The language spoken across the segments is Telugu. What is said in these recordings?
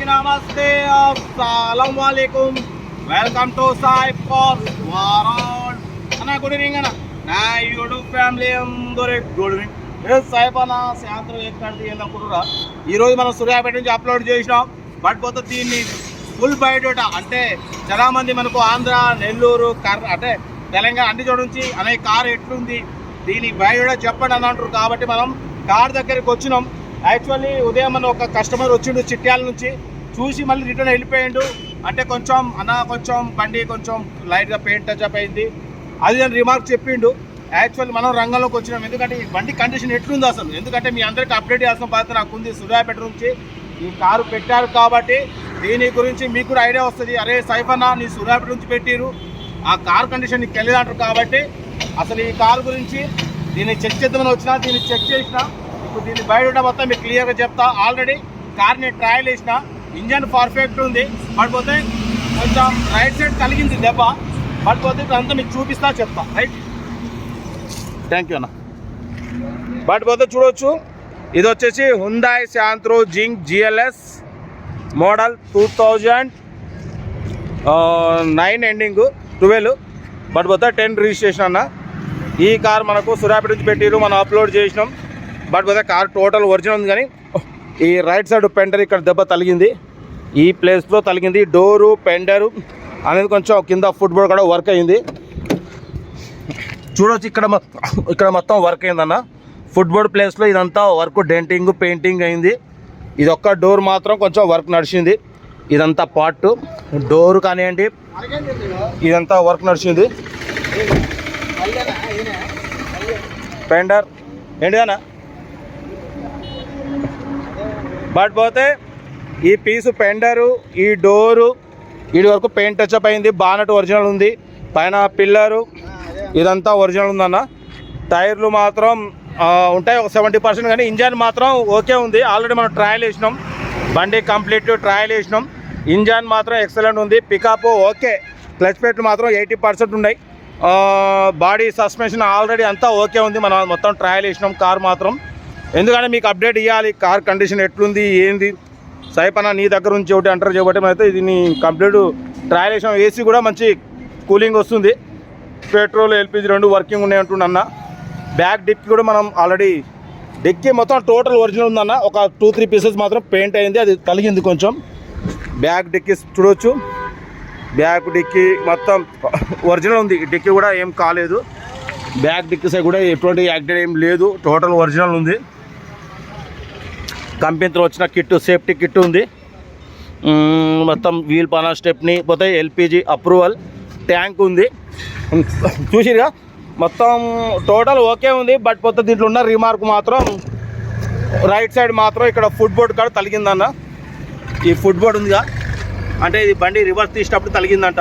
అందరికి నమస్తే. అస్సలం వాలేకుమ్ welcome to Sai far world. అన్న గుడ్ ఈవినింగ్ అన్న. నా యూట్యూబ్ ఫ్యామిలీ అందరికి గుడ్ ఈవినింగ్ ఏ సాయిబ్ అన్న సాయంత్రం ఎక్కడ ఏందనుకుంటురా ఈరోజు మనం సూర్యాపేట నుంచి అప్లోడ్ చేసినాం. బట్ పోతే దీన్ని ఫుల్ బయట అంటే చాలా మంది మనకు ఆంధ్ర నెల్లూరు కర్ అంటే తెలంగాణ అన్ని చూడండి నుంచి అనే కార్ ఎట్లుంది దీని బయట చెప్పండి అని అంటారు కాబట్టి మనం కార్ దగ్గరికి వచ్చినాం. యాక్చువల్లీ ఉదయం మన ఒక కస్టమర్ వచ్చిండు చిట్యాల నుంచి. చూసి మళ్ళీ రిటర్న్ వెళ్ళిపోయిండు. అంటే కొంచెం అన్న కొంచెం బండి కొంచెం లైట్గా పెయింట్ టచ్ అయింది. అది అని రిమార్క్ చెప్పిండు. యాక్చువల్ మనం రంగంలోకి వచ్చినాం. ఎందుకంటే ఈ బండి కండిషన్ ఎట్లుంది అసలు. ఎందుకంటే మీ అందరికీ అప్డేట్ చేయాల్సిన బాధ్యత నాకు ఉంది. సూర్యాపేట నుంచి ఈ కారు పెట్టారు కాబట్టి దీని గురించి మీకు కూడా ఐడియా వస్తుంది. అరే సైఫన్నా నీ సూర్యాపేట నుంచి పెట్టిరు. ఆ కార్ కండిషన్ నీకు తెలియదంటారు కాబట్టి అసలు ఈ కారు గురించి దీన్ని చెక్ చేద్దామని వచ్చినా దీన్ని చెక్ చేసిన ఇప్పుడు దీన్ని బయట మొత్తం మీకు క్లియర్గా చెప్తా. ఆల్రెడీ కార్ని ట్రయల్ వేసిన ఇంజన్ పర్ఫెక్ట్ ఉంది. బట్ పోతే కొంచెం రైట్ సైడ్ కలిగింది దెబ్బ. బట్ పోతే అంతా మీకు చూపిస్తా చెప్తా. రైట్ థ్యాంక్ యూ అన్న. బట్ పోతే చూడొచ్చు. ఇది వచ్చేసి Hyundai Santro Xing GLS model two thousand nine ending twelve but పోతే టెన్ రిజిస్ట్రేషన్ అన్న. ఈ కార్ మనకు సూర్యాపేట నుంచి పెట్టిరు మనం అప్లోడ్ చేసినాం. బట్ పోతే కార్ టోటల్ ఒరిజినల్ ఉంది కానీ ఈ రైట్ సైడ్ పెండర్ ఇక్కడ దెబ్బ తలిగింది ఈ ప్లేస్లో తలిగింది డోరు పెండరు అనేది కొంచెం కింద ఫుట్బాల్ కూడా వర్క్ అయింది. చూడొచ్చు ఇక్కడ ఇక్కడ మొత్తం వర్క్ అయిందన్న. ఫుట్బాల్ ప్లేస్లో ఇదంతా వర్క్ డెంటింగ్ పెయింటింగ్ అయింది. ఇది ఒక్క డోర్ మాత్రం కొంచెం వర్క్ నడిచింది. ఇదంతా పార్ట్ డోర్ కానివ్వండి ఇదంతా వర్క్ నడిచింది. పెండర్ ఏంటిదన్నా? బట్ పోతే ఈ పీసు పెండరు ఈ డోరు వీడి వరకు పెయింట్ టచ్అప్ అయింది బానట్ ఒరిజినల్ ఉంది పైన పిల్లరు ఇదంతా ఒరిజినల్ ఉందన్న. టైర్లు మాత్రం ఉంటాయి ఒక సెవెంటీ పర్సెంట్ కానీ ఇంజన్ మాత్రం ఓకే ఉంది. ఆల్రెడీ మనం ట్రయల్ వేసినాం బండి కంప్లీట్ ట్రయల్ వేసినాం ఇంజన్ మాత్రం ఎక్సలెంట్ ఉంది. Pickup okay. క్లచ్ ప్లేట్లు మాత్రం ఎయిటీ పర్సెంట్ ఉన్నాయి. బాడీ సస్పెన్షన్ ఆల్రెడీ అంతా ఓకే ఉంది. మనం మొత్తం ట్రయల్ వేసినాం కార్ మాత్రం. ఎందుకంటే మీకు అప్డేట్ ఇవ్వాలి కార్ కండిషన్ ఎట్లుంది ఏంది? సైపన నీ దగ్గర నుంచి ఒకటి అంటారు చేయబట్టి అయితే దీన్ని కంప్లీట్ ట్రయల్ చేసిన. ఏసీ కూడా మంచి కూలింగ్ వస్తుంది. పెట్రోల్ ఎల్పిజి రెండు వర్కింగ్ ఉన్నాయి అంటున్నా బ్యాక్ డిక్కి కూడా మనం ఆల్రెడీ డిక్కి మొత్తం టోటల్ ఒరిజినల్ ఉందన్న ఒక టూ త్రీ పీసెస్ మాత్రం పెయింట్ అయింది. అది కలిగింది కొంచెం. బ్యాక్ డిక్కి చూడొచ్చు. బ్యాక్ డిక్కి మొత్తం ఒరిజినల్ ఉంది. డిక్కి కూడా ఏం కాలేదు. బ్యాక్ డిక్కి సైడ్ కూడా ఎటువంటి యాక్సిడెంట్ ఏం లేదు. టోటల్ ఒరిజినల్ ఉంది. కంపెనీతో వచ్చిన కిట్ సేఫ్టీ కిట్ ఉంది. మొత్తం వీల్ పానా స్టెప్ని పోతే ఎల్పిజి అప్రూవల్ ట్యాంక్ ఉంది. చూసిరుగా మొత్తం టోటల్ ఓకే ఉంది బట్ పోతే దీంట్లో ఉన్న రిమార్క్ మాత్రం రైట్ సైడ్ మాత్రం ఇక్కడ ఫుట్ బోర్డ్ కాడ తలిగిందన్న. ఈ ఫుట్ బోర్డ్ ఉందిగా? అంటే ఇది బండి రివర్స్ తీసేటప్పుడు తలిగిందంట.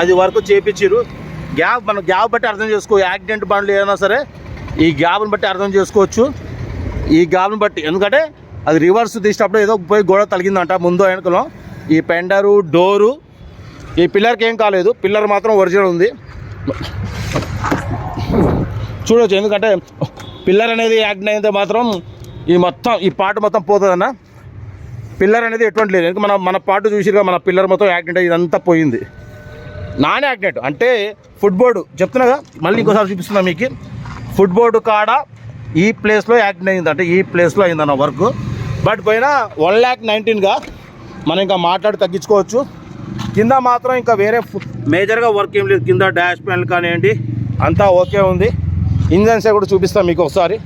అది వరకు చేపించారు గ్యాప్ మనం గ్యాప్ బట్టి అర్థం చేసుకో యాక్సిడెంట్ బండ్లు ఏదైనా సరే ఈ గ్యాప్ని బట్టి అర్థం చేసుకోవచ్చు. ఈ గ్యాప్ని బట్టి ఎందుకంటే అది రివర్స్ తీసేటప్పుడు ఏదో పోయి గోడ తలిగిందంట ముందు వెనుకలో. ఈ పెండరు డోరు ఈ పిల్లర్కి ఏం కాలేదు. పిల్లర్ మాత్రం ఒరిజినల్ ఉంది. చూడవచ్చు ఎందుకంటే పిల్లర్ అనేది యాక్ట్ అయితే మాత్రం ఈ మొత్తం ఈ పాట మొత్తం పోతుందన్న. పిల్లర్ అనేది ఎటువంటి లేదు. ఎందుకంటే మన మన పాటు చూసిగా మన పిల్లర్ మొత్తం యాక్సిడెంట్ ఇదంతా పోయింది. నాన్ యాక్సిడెంట్ అంటే ఫుట్బోర్డు చెప్తున్నాగా మళ్ళీ ఇంకోసారి చూపిస్తున్నా మీకు. ఫుట్బోర్డు కాడ ఈ ప్లేస్లో యాక్సిడెంట్ అయింది అంటే ఈ ప్లేస్లో అయిందన్న వర్క్. బట్ పోయినా వన్ ల్యాక్ నైన్టీన్గా మనం ఇంకా మాట్లాడి తగ్గించుకోవచ్చు. కింద మాత్రం ఇంకా వేరే మేజర్గా వర్క్ ఏం లేదు. కింద డాష్ ప్యానల్ కానివ్వండి అంతా ఓకే ఉంది. ఇంజన్ సైడ్ కూడా చూపిస్తాను మీకు ఒకసారి.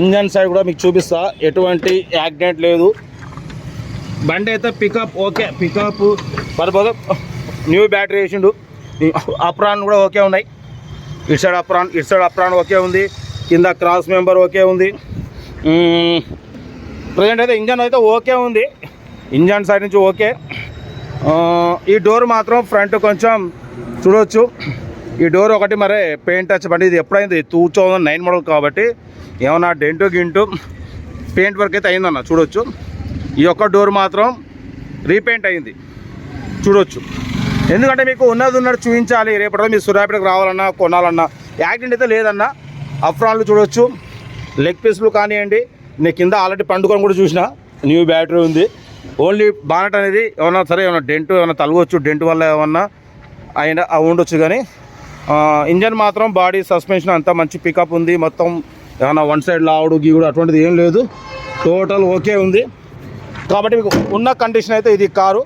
ఇంజన్ సైడ్ కూడా మీకు చూపిస్తా. ఎటువంటి యాక్సిడెంట్ లేదు. బండి అయితే పికప్ ఓకే. పికప్ పడిపోతే న్యూ బ్యాటరీ వేసిండు. అప్రాన్ కూడా ఓకే ఉన్నాయి. ఇటు సైడ్ అప్రాన్ ఇటు సైడ్ అప్రాన్ ఓకే ఉంది. కింద క్రాస్ మెంబర్ ఓకే ఉంది. ప్రజెంట్ అయితే ఇంజన్ అయితే ఓకే ఉంది. ఇంజన్ సైడ్ నుంచి ఓకే ఈ డోర్ మాత్రం ఫ్రంట్ కొంచెం చూడవచ్చు ఈ డోర్ ఒకటి మరే పెయింట్ టచ్ బండి. ఇది ఎప్పుడైంది? టూ థౌజండ్ నైన్ మోడల్ కాబట్టి ఏమన్నా డెంటు గింటు పెయింట్ వర్క్ అయితే అయిందన్న చూడొచ్చు. ఈ ఒక్క డోర్ మాత్రం రీపెయింట్ అయింది. చూడొచ్చు. ఎందుకంటే మీకు ఉన్నది ఉన్నట్టు చూపించాలి. రేపటి మీరు సూర్యాపేటకు రావాలన్నా కొనాలన్నా యాక్సిడెంట్ అయితే లేదన్నా అఫ్రాన్లు చూడొచ్చు. లెగ్ పీస్లు కానివ్వండి నేను కింద ఆల్రెడీ పండుకొని కూడా చూసిన న్యూ బ్యాటరీ ఉంది. ఓన్లీ బానట్ అనేది ఏమన్నా సరే ఏమన్నా డెంట్ ఏమన్నా తలగొచ్చు డెంట్ వల్ల ఏమన్నా అయినా అవి ఉండొచ్చు కానీ ఇంజన్ మాత్రం బాడీ సస్పెన్షన్ అంతా మంచి పికప్ ఉంది. మొత్తం ఏమన్నా వన్ సైడ్ లావుడు గీవుడు అటువంటిది ఏం లేదు. టోటల్ ఓకే ఉంది. కాబట్టి మీకు ఉన్న కండిషన్ అయితే ఇది కారు.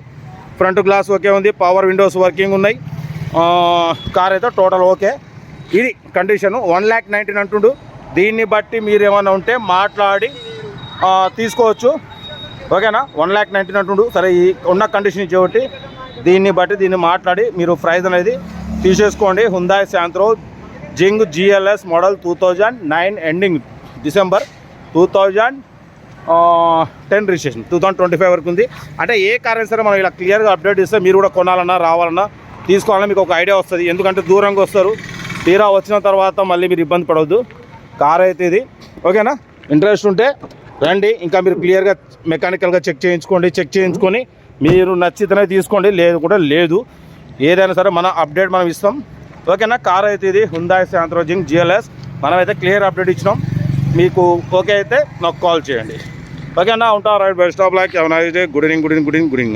ఫ్రంట్ గ్లాస్ ఓకే ఉంది పవర్ విండోస్ వర్కింగ్ ఉన్నాయి. కార్ అయితే టోటల్ ఓకే. ఇది కండిషన్ వన్ ల్యాక్ నైన్టీన్ అంటుండు. దీన్ని బట్టి మీరు ఏమైనా ఉంటే మాట్లాడి తీసుకోవచ్చు. ఓకేనా వన్ ల్యాక్ నైన్టీన్ అంటుండు. సరే ఈ ఉన్న కండిషన్ ఇచ్చేటి దీన్ని బట్టి దీన్ని మాట్లాడి మీరు ప్రైజ్ అనేది తీసేసుకోండి. Hyundai Santro Xing GLS model two thousand nine ending December two thousand ten registration two thousand twenty five వరకు ఉంది. అంటే ఏ కార్ అయినా సరే మనం ఇలా క్లియర్గా అప్డేట్ ఇస్తే మీరు కూడా కొనాలన్నా రావాలన్నా తీసుకోవాలన్నా మీకు ఒక ఐడియా వస్తుంది. ఎందుకంటే దూరంగా వస్తారు. తీరా వచ్చిన తర్వాత మళ్ళీ మీరు ఇబ్బంది పడవద్దు. కార్ అయితే ఇది. ఓకేనా ఇంట్రెస్ట్ ఉంటే రండి. ఇంకా మీరు క్లియర్గా మెకానికల్గా చెక్ చేయించుకోండి. చెక్ చేయించుకొని మీరు నచ్చితేనే తీసుకోండి. లేదు కూడా లేదు. ఏదైనా సరే మన అప్డేట్ మనం ఇస్తాం. ఓకేనా కార్ అయితే ఇది. హుందాయ్ శాంత్రోజింగ్ జిఎల్ఎస్ మనమైతే క్లియర్ అప్డేట్ ఇచ్చినాం. మీకు ఓకే అయితే నాకు కాల్ చేయండి. ఓకేనా ఉంటా రైట్ బెస్ట్ ఆఫ్ లైక్ ఎవరైతే good evening good evening good evening good evening.